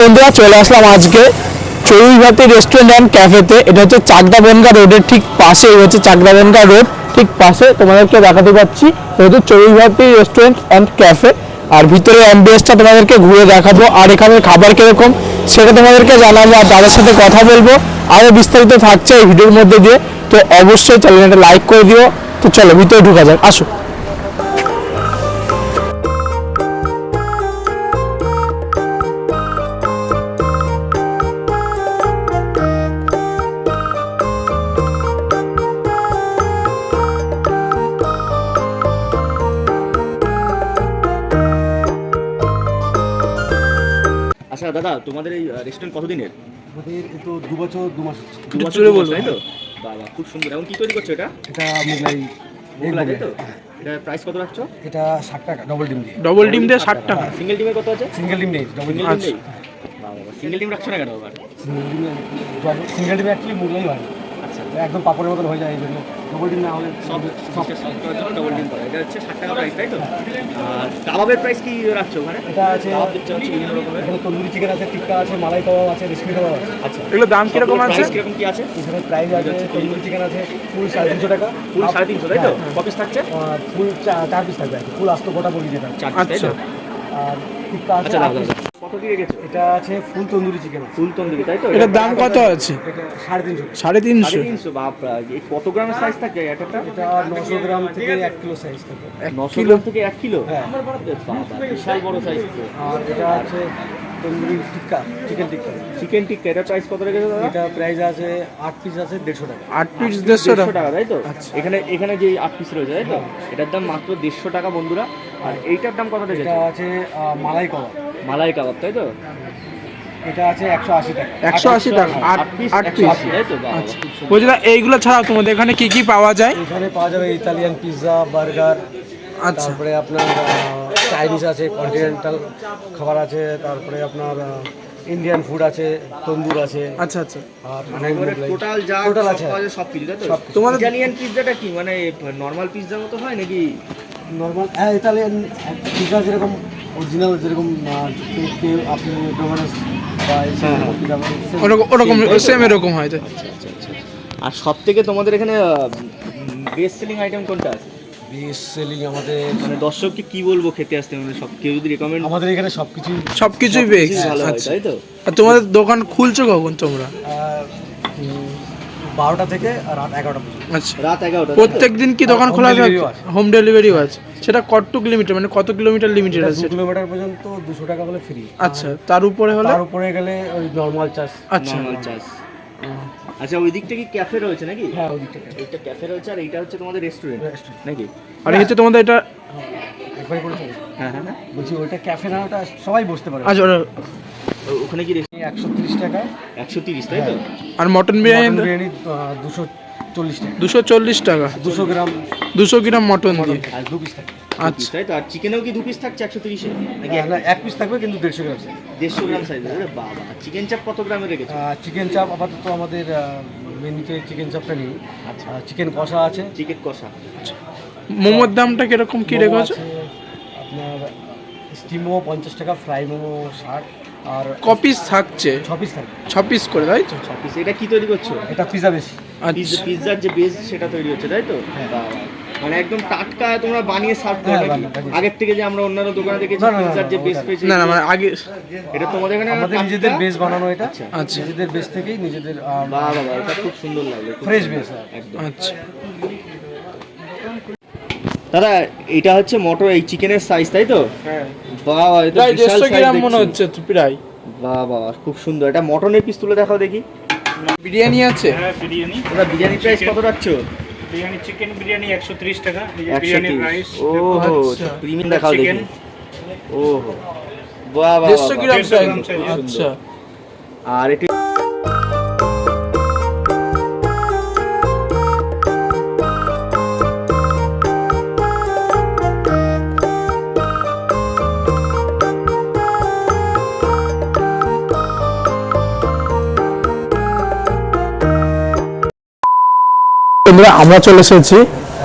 বন্ধুরা, চলে আসলাম আজকে চড়ুইভাতি রেস্টুরেন্ট অ্যান্ড ক্যাফেতে এটা হচ্ছে চাকদা বনগা রোডের ঠিক পাশে হচ্ছে চাকদা বনগা রোড ঠিক পাশে। তোমাদেরকে দেখাতে পাচ্ছি হচ্ছে চড়ুইভাতি রেস্টুরেন্ট অ্যান্ড ক্যাফে আর ভিতরে অ্যাম্বিয়েন্সটা তোমাদেরকে ঘুরে দেখাবো। আর এখানে খাবার কীরকম, সেটা তোমাদেরকে জানাব আর তাদের সাথে কথা বলব। আরও বিস্তারিত থাকছে এই ভিডিওর মধ্যে দিয়ে। তো অবশ্যই চ্যানেলটা লাইক করে দিও। তো চলো, ভিতরে ঢুকা যাক। আসো। তোমাদের এই রেস্টুরেন্ট কতদিনের? আমাদের তো দু বছর দু মাস দু বছর বলব। তাই তো? বাবা খুব সুন্দর। এবং কি তৈরি করছ এটা? এটা মোগলাই মোগলাই তাই তো? এটা প্রাইস কত রাখছো? এটা ষাট টাকা ডবল ডিম দিয়ে। ডবল ডিম দিয়ে ষাট টাকা। সিঙ্গেল ডিমের কত আছে? সিঙ্গেল ডিম নেই ডবল ডিম আছে নেই বাবা সিঙ্গেল ডিম রাখছো না কেন আবার? সিঙ্গেল ডিম সিঙ্গেল ডিম অ্যাকচুয়ালি মোগলাই হয়। একদম পাপড়ের মতন হয়ে যায় এই জন্য। ডবল ডিম না হলে সব সব সব করার জন্য ডবল ডিম করা। এটা হচ্ছে ষাট টাকা প্রাইস তাই তো? আর কাবাবের প্রাইস কি রাখছো ওখানে? এটা আছে বিভিন্ন রকমের। এখানে তন্দুরি চিকেন আছে টিক্কা আছে মালাই কাবাব আছে রেশমি কাবাব আছে। আচ্ছা। এগুলো দাম কীরকম আছে? কীরকম কি আছে? এখানে প্রাইস আছে তন্দুরি চিকেন আছে ফুল সাড়ে তিনশো টাকা। ফুল সাড়ে তিনশো তাই তো? কপিস থাকছে? আর ফুল চা- চার পিস থাকবে ফুল আস্ত গোটা বলি যেটা। চার তাই তো? আর টিক্কা আছে আচ্ছা। কত দিয়ে গেছো? এটা আছে full tandoori chicken full tandoori তাই তো? এটার দাম কত আছে? সাড়ে তিনশো। সাড়ে তিনশো। তিনশো বাপরা এই কত গ্রামের সাইজ থাকে এক একটা? এটা নশো গ্রাম থেকে এক কিলো সাইজ থাকে। নশো গ্রাম থেকে এক কিলো? হ্যাঁ। বিশাল বড় সাইজ আর এটা আছে তন্দুরি টিক্কা চিকেন টিক্কা। চিকেন টিক্কা এটা প্রাইস কত রেখেছো দাদা? এটা প্রাইস আছে আট পিস আছে দেড়শো টাকা। আট পিস দেড়শো দেড়শো টাকা তাই তো? এখানে এখানে যে আট পিস রয়েছে তাই তো? এটার দাম মাত্র দেড়শো টাকা বন্ধুরা। আর এইটার দাম কত এটা আছে মালাই কাবাব মালাই কাবাব তাই তো? এটা আছে একশো আশি টাকা। একশো আশি টাকা আট পিস আট পিস। তাই তো? বলছিলাম এইগুলো ছাড়াও তোমাদের এখানে কি কি পাওয়া যায়? এখানে পাওয়া যাবে ইতালিয়ান পিৎজা বার্গার আচ্ছা। তারপরে আপনার চাইনিজ আছে কন্টিনেন্টাল খাবার আছে তারপরে আপনার ইন্ডিয়ান ফুড আছে তন্দুর আছে। আচ্ছা আচ্ছা। আর মানে টোটাল যা টোটাল আছে। সব কিছু তাই তো? তোমাদের- ইটালিয়ান পিৎজাটা কি মানে নর্মাল পিৎজার মতো হয় নাকি? নর্মাল হ্যাঁ ইতালিয়ান পিৎজা যেরকম অরিজিনাল যেরকম আপনি এই হ্যাঁ। ওরকম ওরকম সেম এরকম হয়। তো। আর সব থেকে তোমাদের এখানে বেস্ট সেলিং আইটেম কোনটা আছে? বেস্ট সেলিং আমাদের মানে দর্শককে কি বলব খেতে আসতে? মানে সব কেউ যদি রেকমেন্ড আমাদের এখানে সব কিছুই সব কিছুই পেয়েছি ভালো হয় আচ্ছা। তাই তো? আর তোমাদের দোকান খুলছো কখন তোমরা? বারোটা থেকে রাত এগারোটা পর্যন্ত। আচ্ছা। রাত এগারোটা। প্রত্যেক দিন কি দোকান খোলা থাকে হোম ডেলিভারিও আছে। সেটা কত কিলোমিটার? মানে কত কিলোমিটার লিমিটেড আছে? কিলোমিটার পর্যন্ত দুশো টাকা হলে ফ্রি আচ্ছা তার উপরে হলে? তার উপরে গেলে ওই নর্মাল চার্জ আচ্ছা। নর্মাল চার্জ আচ্ছা ওই দিকটা কি ক্যাফে রয়েছে নাকি? হ্যাঁ ওই দিকটা একটা ক্যাফে রয়েছে আর এইটা হচ্ছে তোমাদের রেস্টুরেন্ট। নাকি? আর এই হচ্ছে তোমাদের এটা হ্যাঁ হ্যাঁ হ্যাঁ। বলছি ওইটা ক্যাফে না ওটা সবাই বসতে পারে। আচ্ছা ওখানে কি একশো তিরিশ টাকা একশো তিরিশ তাই তো? আর মটন বিরিয়ানি বিরিয়ানি দুশো চল্লিশ টাকা। দুশো চল্লিশ টাকা। দুশো গ্রাম দুশো গ্রাম মটন দিয়ে। আর দু পিস থাকে আচ্ছা। তাই তো? আর চিকেনেও কি দু পিস থাকছে একশো তিরিশে? নাকি হ্যাঁ, না এক পিস থাকবে কিন্তু দেড়শো গ্রাম দেড়শো গ্রাম সাইজ ওরে বাবা চিকেন চাপ কত গ্রামে রেখেছো? চিকেন চাপ আপাতত আমাদের মেনুতে চিকেন চাপটা নেই। আচ্ছা। চিকেন কষা আছে। চিকেন কষা। মোমোর দামটা কীরকম কি রেখেছো আপনার স্টিম মোমো পঞ্চাশ টাকা ফ্রাই মোমো ষাট। আর কপিস থাকছে। ছ পিস থাকবে। ছ পিস করে তাই তো? পিস এটা কি তৈরি করছ? এটা পিজা বেশি। আচ্ছা। পিৎজার যে বেস সেটা তৈরি হচ্ছে তাই তো? মানে একদম টাটকা তোমরা বানিয়ে সার্ভ করো হ্যাঁ। আগের থেকে যে আমরা অন্যান্য দোকানে দেখেছি পিৎজার যে বেস পেয়েছি না না মানে আগে এটা তোমাদের এখানে আমাদের নিজেদের বেস বানানো এটা। আচ্ছা। নিজেদের বেস থেকেই নিজেদের বাহ বাবা এটা খুব সুন্দর খুব ফ্রেশ বেস একদম। আচ্ছা। দাদা এটা হচ্ছে মটর এই চিকেনের সাইজ তাই তো? হ্যাঁ। বাবা এটা প্রায় বিশাল দেড়শো গ্রাম মনে হচ্ছে প্রায়। বাহ বাবা খুব সুন্দর। এটা মটনের পিস তুলে দেখাও দেখি। বিরিয়ানি আছে? হ্যাঁ বিরিয়ানি। ওটা বিরিয়ানি প্রাইস কত রাখছো? বিরিয়ানি চিকেন বিরিয়ানি একশো তিরিশ টাকা। ও আচ্ছা। প্রিমিয়াম দেখাও দেখি। Chicken। ও দেড়শো গ্রাম আচ্ছা। আর এটি বন্ধুরা আমরা চলে এসেছি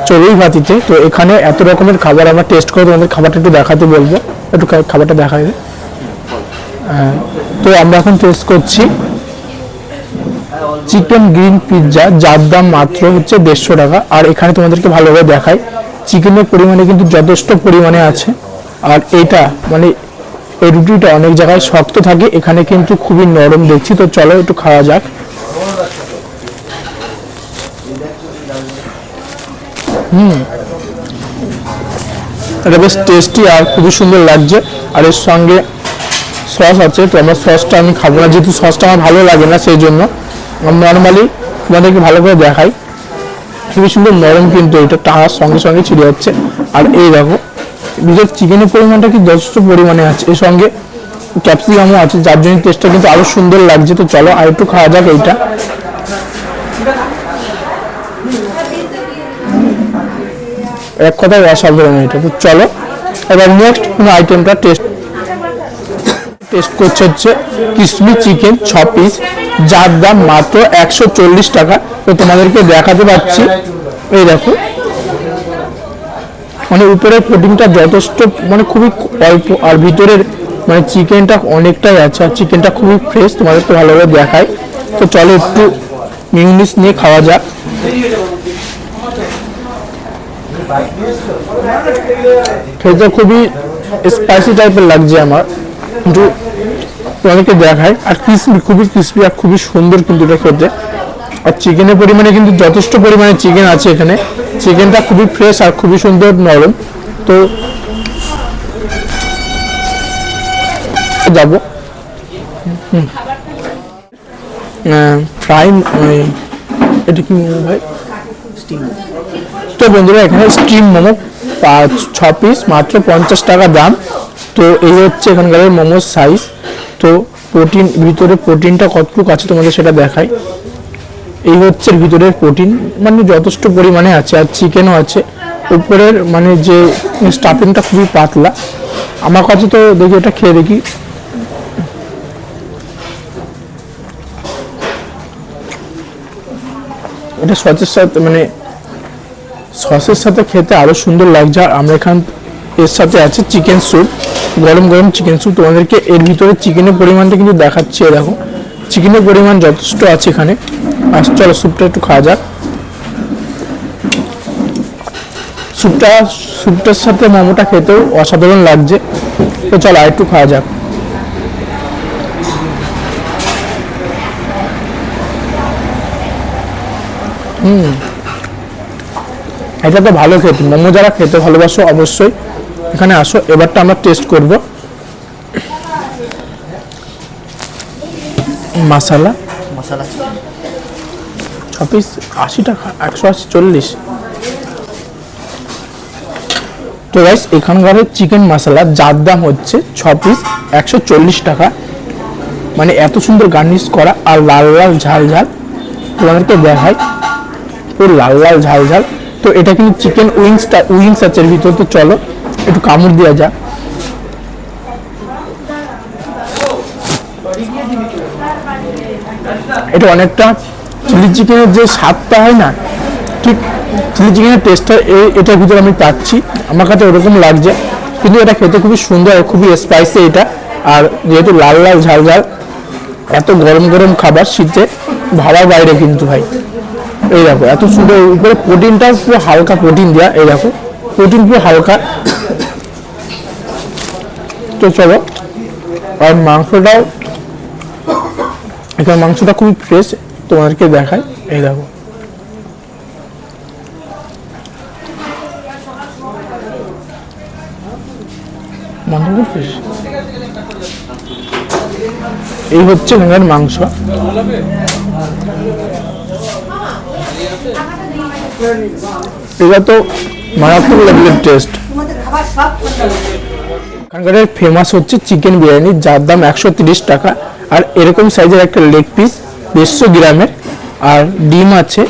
চড়ুই ভাতিতে তো এখানে এত রকমের খাবার আমরা টেস্ট করে তোমাদের খাবারটা একটু দেখাতে বলব। একটু খাবারটা দেখাই দে। হ্যাঁ, তো আমরা এখন টেস্ট করছি চিকেন গ্রিন পিৎজা যার দাম মাত্র হচ্ছে দেড়শো টাকা। আর এখানে তোমাদেরকে ভালোভাবে দেখাই চিকেনের পরিমাণে কিন্তু যথেষ্ট পরিমাণে আছে। আর এটা মানে এই রুটিটা অনেক জায়গায় শক্ত থাকে এখানে কিন্তু খুবই নরম দেখছি। তো চলো একটু খাওয়া যাক। এটা বেশ টেস্টি আর খুবই সুন্দর লাগছে। আর এর সঙ্গে সস আছে, তো আমার সসটা আমি খাব না। যেহেতু সসটা আমার ভালো লাগে না, সেই জন্য নর্মালি তোমাদেরকে ভালো করে দেখাই। খুবই সুন্দর নরম কিন্তু এটা টানার সঙ্গে সঙ্গে ছিঁড়ে যাচ্ছে। আর এই দেখো বিশেষ চিকেনের পরিমাণটা কি যথেষ্ট পরিমাণে আছে। এর সঙ্গে ক্যাপসিকামও আছে, যার জন্য টেস্টটা কিন্তু আরও সুন্দর লাগছে। তো চলো আর একটু খাওয়া যাক এইটা। এক কথায় অসাধারণ এটা তো চলো, এবার নেক্সট কোনো আইটেমটা টেস্ট টেস্ট করছে হচ্ছে কিসমি চিকেন ছ পিস যার দাম মাত্র একশো চল্লিশ টাকা। তো তোমাদেরকে দেখাতে পাচ্ছি। এই দেখো। মানে উপরের প্রোটিনটা যথেষ্ট মানে খুবই অল্প, আর ভিতরের মানে চিকেনটা অনেকটাই আছে, আর চিকেনটা খুবই ফ্রেশ তোমাদেরকে ভালোভাবে দেখায় তো চলো একটু মিউনিস নিয়ে খাওয়া যাক। খেতে খুবই স্পাইসি টাইপের লাগছে আমার। কিন্তু অনেকে দেখায় আর ক্রিসপি খুবই ক্রিসপি আর খুবই সুন্দর কিন্তু এটা খেতে। আর চিকেনের পরিমাণে কিন্তু যথেষ্ট পরিমাণে চিকেন আছে এখানে। চিকেনটা খুবই ফ্রেশ আর খুবই সুন্দর নরম। তো যাব। ফ্রাই এটা কি ভাই? তো বন্ধুরা, এখানে স্টিম মোমো ছ পিস মাত্র পঞ্চাশ টাকা দাম। তো এই হচ্ছে এখানকার মোমোর সাইজ তো প্রোটিন ভিতরে প্রোটিনটা কতটুকু আছে তোমাদের সেটা দেখাই। এই হচ্ছে ভিতরের প্রোটিন মানে যথেষ্ট পরিমাণে আছে, আর চিকেনও আছে। উপরের মানে যে স্টাফিংটা খুবই পাতলা। আমার কাছে তো দেখি, এটা খেয়ে দেখি। এটা সাথে মানে সসের সাথে খেতে আরও সুন্দর লাগছে। আর আমরা এখান এর সাথে আছে চিকেন স্যুপ গরম গরম চিকেন স্যুপ তোমাদেরকে এর ভিতরে চিকেনের পরিমাণটা কিন্তু দেখাচ্ছি দেখো। চিকেনের পরিমাণ যথেষ্ট আছে এখানে। আর চলো স্যুপটা একটু খাওয়া যাক। স্যুপটা স্যুপটার সাথে মোমোটা খেতেও অসাধারণ লাগছে। তো চলো আর একটু খাওয়া যাক। এটা তো ভালো খেতে মোমো যারা খেতে ভালোবাসো অবশ্যই এখানে আসো এবারটা আমরা টেস্ট করব। মাসালা মশলা। ছ পিস আশি টাকা একশো আশি চল্লিশ। তো গাইস এখানকার চিকেন মশলা যার দাম হচ্ছে ছ পিস একশো চল্লিশ টাকা। মানে এত সুন্দর গার্নিশ করা আর লাল লাল ঝাল ঝাল। তোমাদেরকে দেখায় পুরো লাল লাল ঝাল ঝাল। তো এটা কিন্তু চিকেন উইংসটা উইংস আছে এর ভিতরে, তো চলো, একটু কামড় দেওয়া যাক। এটা অনেকটা চিলি চিকেনের যে স্বাদটা হয় না, ঠিক চিলি চিকেনের টেস্টটা এটার ভিতরে আমি পাচ্ছি আমার কাছে ওরকম লাগছে, কিন্তু এটা খেতে খুবই সুন্দর আর খুবই স্পাইসি এটা। আর যেহেতু লাল লাল ঝাল ঝাল, এত গরম গরম খাবার শীতে ভাবার বাইরে কিন্তু ভাই। এই দেখো, এত সুন্দর উপরে প্রোটিনটাও পুরো হালকা প্রোটিন দেওয়া এই দেখো, প্রোটিন পুরো হালকা। তো চলো, আর মাংসটাও, এখানে মাংসটা খুবই ফ্রেশ তোমাদেরকে দেখায় এই দেখো। এই হচ্ছে এখানকার মাংস। এটা তো মারাত্মক লেভেলের টেস্ট এখানকার ফেমাস হচ্ছে চিকেন বিরিয়ানি, যার দাম একশো টাকা। আর এরকম সাইজের একটা লেগ পিস দেড়শো গ্রামের। আর ডিম আছে,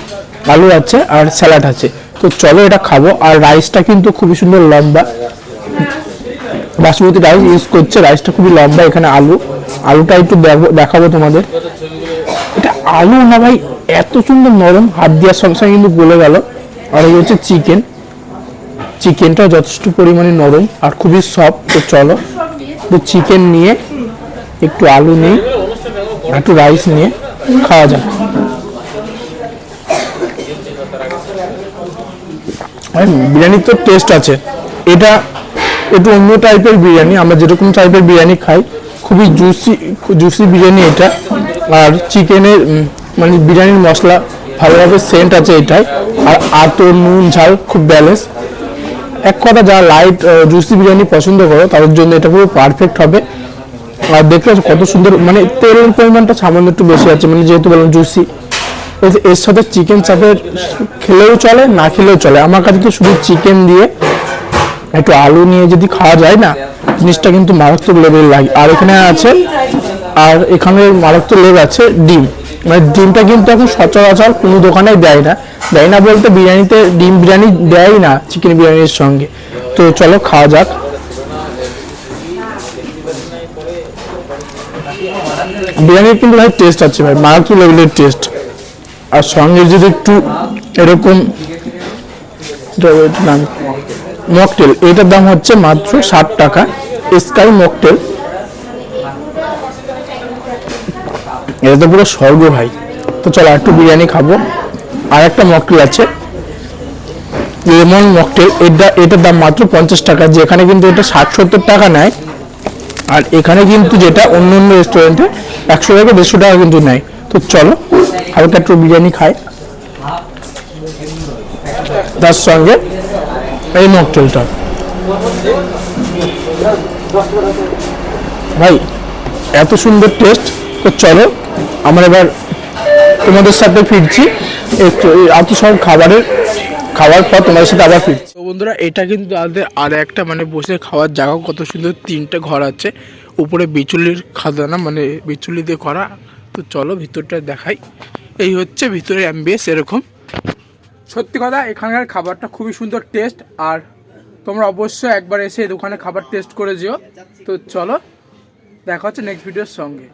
আলু আছে, আর স্যালাড আছে। তো চলো এটা খাব। আর রাইসটা কিন্তু খুবই সুন্দর লম্বা। বাসমতি রাইস ইউজ করছে। রাইসটা খুবই লম্বা, এখানে আলু। আলুটা একটু দেখো- দেখাবো তোমাদের। এটা আলু না ভাই? এত সুন্দর নরম, হাত দেওয়ার সঙ্গে সঙ্গে কিন্তু গলে গেল। আর এই হচ্ছে চিকেন। চিকেনটা যথেষ্ট পরিমাণে নরম আর খুবই সফট তো চলো। তো চিকেন নিয়ে একটু আলু নিই একটু রাইস নিয়ে খাওয়া যাক। বিরিয়ানির তো টেস্ট আছে। এটা একটু অন্য টাইপের বিরিয়ানি, আমরা যেরকম টাইপের বিরিয়ানি খাই, খুবই জুসি জুসি বিরিয়ানি এটা। আর চিকেনের মানে বিরিয়ানির মশলা ভালোভাবে সেন্ট আছে এটাই। আর আতো নুন, ঝাল খুব ব্যালেন্স এক কথা, যারা লাইট জুসি বিরিয়ানি পছন্দ করো, তাদের জন্য এটা পুরো পারফেক্ট হবে। আর পাচ্ছ কত সুন্দর মানে তেলের পরিমাণটা সামান্য একটু বেশি আছে মানে যেহেতু বললাম জুসি এর সাথে চিকেন চাপের খেলেও চলে, না খেলেও চলে। আমার কাছে তো শুধু চিকেন দিয়ে একটু আলু নিয়ে যদি খাওয়া যায় না, জিনিসটা কিন্তু মারাত্মক লেভেল লাগে। আর এখানে আছে, আর এখানে মারাত্মক লেগ আছে ডিম। মানে ডিমটা কিন্তু এখন সচরাচর কোনো দোকানে দেয় না। দেয় না বলতে বিরিয়ানিতে ডিম বিরিয়ানি দেয় না চিকেন বিরিয়ানির সঙ্গে। তো চলো খাওয়া যাক। বিরিয়ানির কিন্তু ভাই টেস্ট আছে ভাই, মারাত্মক লেভেলের টেস্ট আর সঙ্গে যদি একটু এরকম মকটেল এটার দাম হচ্ছে মাত্র ষাট টাকা। স্কাই মকটেল এটা তো পুরো স্বর্গ ভাই। তো চলো একটু বিরিয়ানি খাব। আর একটা মকটেল আছে। লেমন মকটেল এটা এটার দাম মাত্র পঞ্চাশ টাকা। যেখানে কিন্তু এটা ষাট সত্তর টাকা নেয়। আর এখানে কিন্তু যেটা অন্য অন্য রেস্টুরেন্টে একশো থেকে দেড়শো টাকা কিন্তু নেয়। তো চলো, হালকা একটু বিরিয়ানি খাই। তার সঙ্গে এই মকটেলটা ভাই, এত সুন্দর টেস্ট তো চলো আমরা এবার তোমাদের সাথে ফিরছি। একটু এত সব খাবারের খাওয়ার পর তোমাদের সাথে আবার ফিরছি। তো বন্ধুরা এটা কিন্তু তাদের আর একটা মানে বসে খাওয়ার জায়গা। কত সুন্দর তিনটে ঘর আছে। উপরে বিচুলির খাদানা মানে বিচুলি দিয়ে করা। তো চলো ভিতরটা দেখাই। এই হচ্ছে ভিতরে অ্যাম্বিয়েন্স এরকম। সত্যি কথা এখানকার খাবারটা খুবই সুন্দর টেস্ট আর তোমরা অবশ্যই একবার এসে এই দোকানে খাবার টেস্ট করে যেও। তো চলো দেখা হচ্ছে নেক্সট ভিডিওর সঙ্গে।